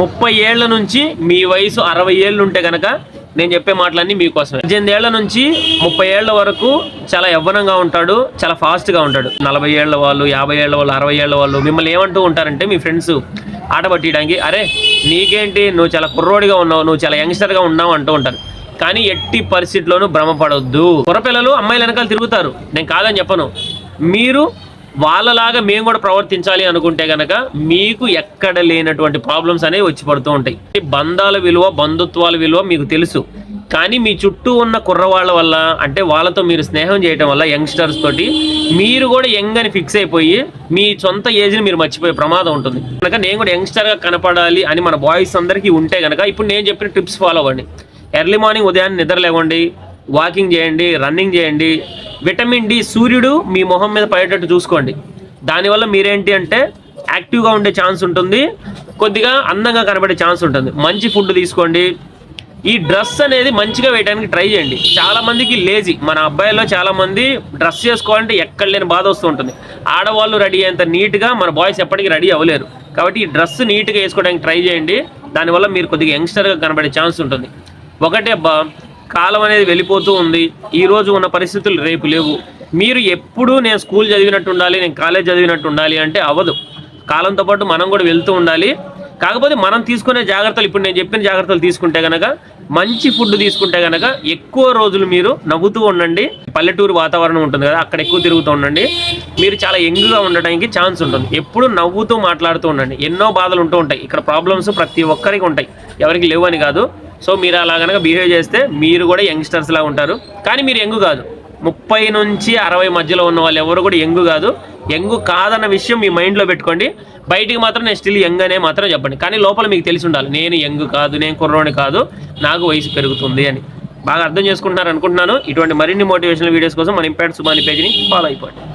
ముప్పై ఏళ్ళ నుంచి మీ వయసు అరవై ఏళ్ళు ఉంటే గనక నేను చెప్పే మాటలన్నీ మీకోసమే. పద్దెనిమిది ఏళ్ళ నుంచి ముప్పై ఏళ్ళ వరకు చాలా యవ్వనంగా ఉంటాడు చాలా ఫాస్ట్గా ఉంటాడు. నలభై ఏళ్ళ వాళ్ళు యాభై ఏళ్ళ వాళ్ళు అరవై ఏళ్ళ వాళ్ళు మిమ్మల్ని ఏమంటూ ఉంటారంటే మీ ఫ్రెండ్స్ ఆట పట్టియడానికి అరే నీకేంటి? నువ్వు చాలా కుర్రోడిగా ఉన్నావు నువ్వు చాలా యంగ్స్టర్గా ఉన్నావు అంటూ ఉంటారు. కానీ ఎట్టి పరిస్థితిలోనూ భ్రమపడొద్దు. కుర్రపిల్లలు అమ్మాయిల వెనకాల తిరుగుతారు. నేను కాదని చెప్పను. మీరు వాళ్ళలాగా మేము కూడా ప్రవర్తించాలి అనుకుంటే గనక మీకు ఎక్కడ లేనటువంటి ప్రాబ్లమ్స్ అనేవి వచ్చి పడుతూ ఉంటాయి. బంధాల విలువ బంధుత్వాల విలువ మీకు తెలుసు. కానీ మీ చుట్టూ ఉన్న కుర్రవాళ్ళ వల్ల అంటే వాళ్ళతో మీరు స్నేహం చేయటం వల్ల యంగ్స్టర్స్ తోటి మీరు కూడా యంగ్ అని ఫిక్స్ అయిపోయి మీ సొంత ఏజ్ని మీరు మర్చిపోయే ప్రమాదం ఉంటుంది. కనుక నేను కూడా యంగ్స్టర్గా కనపడాలి అని మన బాయ్స్ అందరికీ ఉంటే కనుక ఇప్పుడు నేను చెప్పిన టిప్స్ ఫాలో అవ్వండి. ఎర్లీ మార్నింగ్ ఉదయాన్నే నిద్ర లేవండి వాకింగ్ చేయండి రన్నింగ్ చేయండి విటమిన్ డి సూర్యుడు మీ మొహం మీద పడేటట్టు చూసుకోండి. దానివల్ల మీరేంటి అంటే యాక్టివ్గా ఉండే ఛాన్స్ ఉంటుంది. కొద్దిగా అందంగా కనబడే ఛాన్స్ ఉంటుంది. మంచి ఫుడ్ తీసుకోండి. ఈ డ్రెస్ అనేది మంచిగా వేయడానికి ట్రై చేయండి. చాలామందికి లేజీ. మన అబ్బాయిల్లో చాలామంది డ్రెస్ చేసుకోవాలంటే ఎక్కడ లేని బాధ వస్తూ ఉంటుంది. ఆడవాళ్ళు రెడీ అయ్యేంత నీట్గా మన బాయ్స్ ఎప్పటికీ రెడీ అవ్వలేరు. కాబట్టి ఈ డ్రెస్ నీట్గా వేసుకోవడానికి ట్రై చేయండి. దానివల్ల మీరు కొద్దిగా యంగ్స్టర్గా కనబడే ఛాన్స్ ఉంటుంది. ఒకటే అబ్బా కాలం అనేది వెళ్ళిపోతూ ఉంది. ఈరోజు ఉన్న పరిస్థితులు రేపు లేవు. మీరు ఎప్పుడూ నేను స్కూల్ చదివినట్టు ఉండాలి నేను కాలేజ్ చదివినట్టు ఉండాలి అంటే అవ్వదు. కాలంతో పాటు మనం కూడా వెళ్తూ ఉండాలి. కాకపోతే మనం తీసుకునే జాగ్రత్తలు ఇప్పుడు నేను చెప్పిన జాగ్రత్తలు తీసుకుంటే కనుక మంచి ఫుడ్ తీసుకుంటే కనుక ఎక్కువ రోజులు మీరు నవ్వుతూ ఉండండి. పల్లెటూరు వాతావరణం ఉంటుంది కదా అక్కడ ఎక్కువ తిరుగుతూ ఉండండి. మీరు చాలా యంగ్గా ఉండడానికి ఛాన్స్ ఉంటుంది. ఎప్పుడు నవ్వుతూ మాట్లాడుతూ ఉండండి. ఎన్నో బాధలు ఉంటూ ఉంటాయి. ఇక్కడ ప్రాబ్లమ్స్ ప్రతి ఒక్కరికి ఉంటాయి. ఎవరికి లేవు అని కాదు. సో మీరు అలా కనుక బిహేవ్ చేస్తే మీరు కూడా యంగ్స్టర్స్ లాగా ఉంటారు. కానీ మీరు యంగ్ కాదు. ముప్పై నుంచి అరవై మధ్యలో ఉన్న వాళ్ళు ఎవరు కూడా యంగ్ కాదు. యంగ్ కాదన్న విషయం మీ మైండ్లో పెట్టుకోండి. బయటికి మాత్రం నేను స్టిల్ యంగ్ అనే మాత్రం చెప్పండి. కానీ లోపల మీకు తెలిసి ఉండాలి. నేను యంగ్ కాదు నేను కుర్రోని కాదు. నాకు వయసు పెరుగుతుంది అని. బాగా అర్థం చేసుకుంటున్నారు అనుకుంటున్నాను. ఇటువంటి మరిన్ని మోటివేషనల్ వీడియోస్ కోసం మన ఇంపాక్ట్ సుమాని పేజ్ని ఫాలో అయిపోండి.